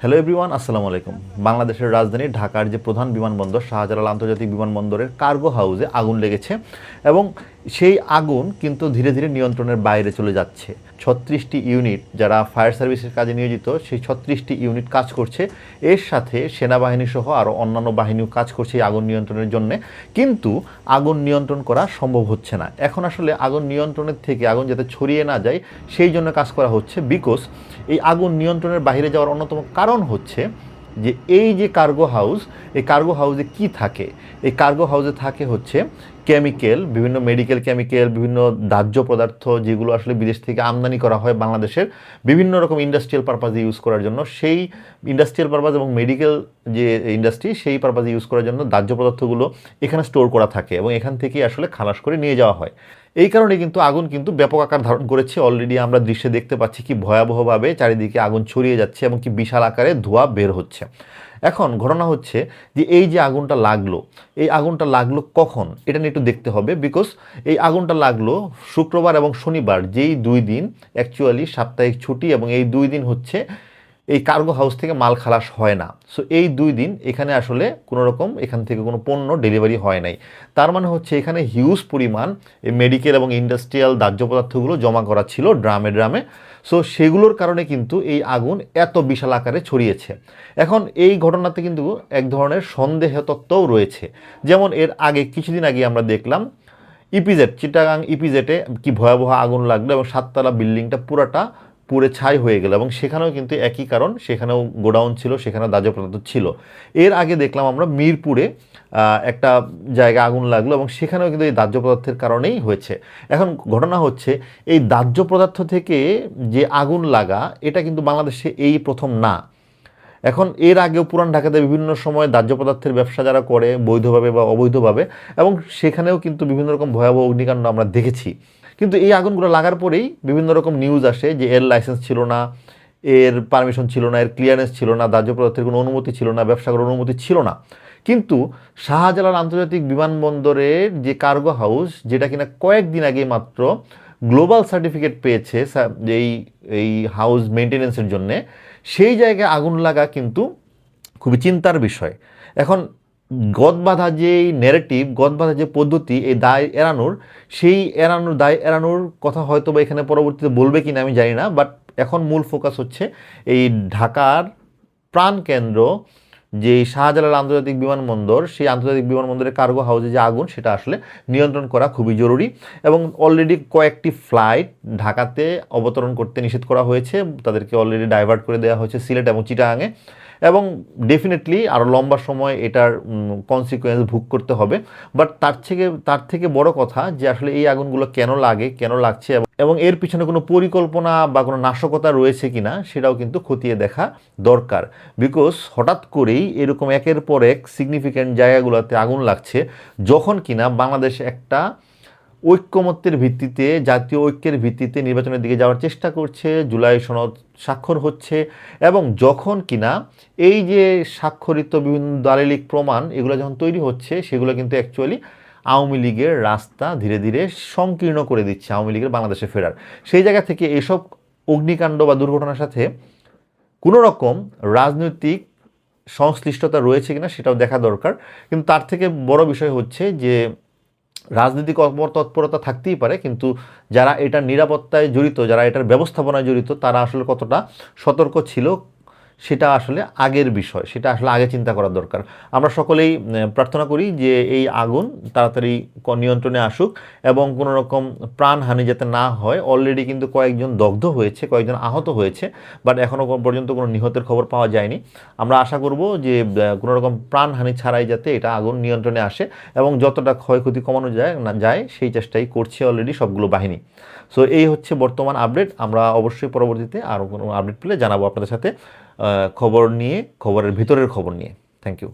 Hello everyone আসসালামু আলাইকুম। বাংলাদেশের রাজধানী ঢাকার যে প্রধান বিমানবন্দর, শাহজালাল আন্তর্জাতিক বিমানবন্দরের কার্গো হাউসে আগুন লেগেছে এবং সেই আগুন কিন্তু ধীরে ধীরে নিয়ন্ত্রণের বাইরে চলে যাচ্ছে। ছত্রিশটি ইউনিট যারা ফায়ার সার্ভিসের কাজে নিয়োজিত, সেই ছত্রিশটি ইউনিট কাজ করছে। এর সাথে সেনাবাহিনী সহ আরও অন্যান্য বাহিনীও কাজ করছে এই আগুন নিয়ন্ত্রণের জন্য। কিন্তু আগুন নিয়ন্ত্রণ করা সম্ভব হচ্ছে না। এখন আসলে আগুন নিয়ন্ত্রণের থেকে আগুন যাতে ছড়িয়ে না যায়, সেই জন্য কাজ করা হচ্ছে। বিকজ এই আগুন নিয়ন্ত্রণের বাইরে যাওয়ার অন্যতম কারণ হচ্ছে যে এই যে কার্গো হাউস এই কার্গো হাউসে কি থাকে? এই কার্গো হাউসে থাকে হচ্ছে কেমিক্যাল বিভিন্ন মেডিকেল কেমিক্যাল বিভিন্ন দাহ্য পদার্থ যেগুলো আসলে বিদেশ থেকে আমদানি করা হয় বাংলাদেশের বিভিন্ন রকম ইন্ডাস্ট্রিয়াল পারপাজে ইউজ করার জন্য। সেই ইন্ডাস্ট্রিয়াল পারপাজ এবং মেডিকেল যে ইন্ডাস্ট্রি সেই পারপাজে ইউজ করার জন্য দাহ্য পদার্থগুলো এখানে স্টোর করা থাকে এবং এখান থেকেই আসলে খালাস করে নিয়ে যাওয়া হয়। এই কারণে কিন্তু আগুন কিন্তু ব্যাপক আকার ধারণ করেছে। অলরেডি আমরা দৃশ্যে দেখতে পাচ্ছি কি ভয়াবহভাবে চারিদিকে আগুন ছড়িয়ে যাচ্ছে এবং কি বিশাল আকারে ধোঁয়া বের হচ্ছে। এখন ঘটনা হচ্ছে যে এই যে আগুনটা লাগল, এই আগুনটা লাগল কখন? এটা নিয়ে একটু দেখতে হবে বিকজ এই আগুনটা লাগল শুক্রবার এবং শনিবার, যেই দুই দিন অ্যাকচুয়ালি সাপ্তাহিক ছুটি এবং এই দুই দিন হচ্ছে এই কার্গো হাউস থেকে মাল খালাস হয় না। সো এই দুই দিন এখানে আসলে কোনো রকম এখান থেকে কোনো পণ্য ডেলিভারি হয় নাই। তার মানে হচ্ছে এখানে হিউজ পরিমাণ মেডিকেল এবং ইন্ডাস্ট্রিয়াল দাহ্য পদার্থগুলো জমা করা ছিল ড্রামে ড্রামে। সো সেগুলোর কারণে কিন্তু এই আগুন এত বিশাল আকারে ছড়িয়েছে। এখন এই ঘটনাতে কিন্তু এক ধরনের সন্দেহ তত্ত্বও রয়েছে। যেমন এর আগে, কিছুদিন আগে আমরা দেখলাম ইপিজেড চিটাগাং ইপিজেটে কি ভয়াবহ আগুন লাগল এবং সাততলা বিল্ডিংটা পুরাটা পুড়ে ছাই হয়ে গেল এবং সেখানেও কিন্তু একই কারণ, সেখানেও গোডাউন ছিল, সেখানেও দাহ্য পদার্থ ছিল। এর আগে দেখলাম আমরা মিরপুরে একটা জায়গায় আগুন লাগল এবং সেখানেও কিন্তু এই দাহ্য পদার্থের কারণেই হয়েছে। এখন ঘটনা হচ্ছে, এই দাহ্য পদার্থ থেকে যে আগুন লাগা, এটা কিন্তু বাংলাদেশে এই প্রথম না। এখন এর আগেও পুরান ঢাকাতে বিভিন্ন সময় দাহ্য পদার্থের ব্যবসা যারা করে, বৈধভাবে বা অবৈধভাবে, এবং সেখানেও কিন্তু বিভিন্ন রকম ভয়াবহ অগ্নিকাণ্ড আমরা দেখেছি। কিন্তু এই আগুনগুলো লাগার পরেই বিভিন্ন রকম নিউজ আসে যে এর লাইসেন্স ছিল না, এর পারমিশন ছিল না, এর ক্লিয়ারেন্স ছিল না, দাহ্য পদার্থের কোনো অনুমতি ছিল না, ব্যবসা করার অনুমতি ছিল না। কিন্তু শাহজালাল আন্তর্জাতিক বিমানবন্দরের যে কার্গো হাউস যেটা কিনা কয়েকদিন আগে মাত্র গ্লোবাল সার্টিফিকেট পেয়েছে এই এই হাউস মেনটেনেন্সের জন্যে, সেই জায়গায় আগুন লাগা কিন্তু খুবই চিন্তার বিষয়। এখন গদবাধা যে নেরেটিভ গদবাধা যে পদ্ধতি এই দায় এড়ানোর, সেই এড়ানোর, দায় এড়ানোর কথা হয়তো বা এখানে পরবর্তীতে বলবে কিনা আমি জানি না বাট এখন মূল ফোকাস হচ্ছে এই ঢাকার প্রাণকেন্দ্র যে শাহজালাল আন্তর্জাতিক বিমানবন্দর, সেই আন্তর্জাতিক বিমানবন্দরের কার্গো হাউসে যে আগুন, সেটা আসলে নিয়ন্ত্রণ করা খুবই জরুরি এবং অলরেডি কয়েকটি ফ্লাইট ঢাকাতে অবতরণ করতে নিষেধ করা হয়েছে, তাদেরকে অলরেডি ডাইভার্ট করে দেওয়া হয়েছে সিলেট এবং চিটাগাঙে। এবং ডেফিনেটলি আরও লম্বা সময় এটার কনসিকুয়েন্স ভোগ করতে হবে। বাট তার থেকে তার থেকে বড় কথা যে আসলে এই আগুনগুলো কেন লাগে, কেন লাগছে এবং- এর পিছনে কোনো পরিকল্পনা বা কোনো নাশকতা রয়েছে কিনা সেটাও কিন্তু খতিয়ে দেখা দরকার। বিকজ হঠাৎ করেই এরকম একের পর এক সিগনিফিক্যান্ট জায়গাগুলোতে আগুন লাগছে, যখন কিনা বাংলাদেশ একটা ঐক্যমত্যের ভিত্তিতে, জাতীয় ঐক্যের ভিত্তিতে নির্বাচনের দিকে যাওয়ার চেষ্টা করছে, জুলাই সনদ স্বাক্ষর হচ্ছে এবং যখন কিনা এই যে স্বাক্ষরিত বিভিন্ন দালিলিক প্রমাণ এগুলো যখন তৈরি হচ্ছে, সেগুলো কিন্তু অ্যাকচুয়ালি আওয়ামী লীগের রাস্তা ধীরে ধীরে সংকীর্ণ করে দিচ্ছে আওয়ামী লীগের বাংলাদেশে ফেরার। সেই জায়গা থেকে এসব অগ্নিকাণ্ড বা দুর্ঘটনার সাথে কোনো রকম রাজনৈতিক সংশ্লিষ্টতা রয়েছে কিনা সেটাও দেখা দরকার। কিন্তু তার থেকে বড় বিষয় হচ্ছে যে রাজনৈতিক তৎপরতা থাকতেই পারে, কিন্তু যারা এটার নিরাপত্তায় জড়িত, যারা এটার ব্যবস্থাপনায় জড়িত, তারা আসলে কতটা সতর্ক ছিল সেটা আসলে আগের বিষয়, সেটা আসলে আগে চিন্তা করা দরকার। আমরা সকলেই প্রার্থনা করি যে এই আগুন তাড়াতাড়ি নিয়ন্ত্রণে আসুক এবং কোনো রকম প্রাণহানি যাতে না হয়। অলরেডি কিন্তু কয়েকজন দগ্ধ হয়েছে, কয়েকজন আহত হয়েছে বাট এখনও পর্যন্ত কোনো নিহতের খবর পাওয়া যায়নি। আমরা আশা করব যে কোনো রকম প্রাণহানি ছাড়াই যাতে এটা আগুন নিয়ন্ত্রণে আসে এবং যতটা ক্ষয়ক্ষতি কমানো যায়, না যায়, সেই চেষ্টাই করছে অলরেডি সবগুলো বাহিনী। সো এই হচ্ছে বর্তমান আপডেট আমরা অবশ্যই পরবর্তীতে আরও কোনো আপডেট পেলে জানাব আপনাদের সাথে। খবর নিয়ে খবরের ভিতরের খবর নিয়ে। Thank you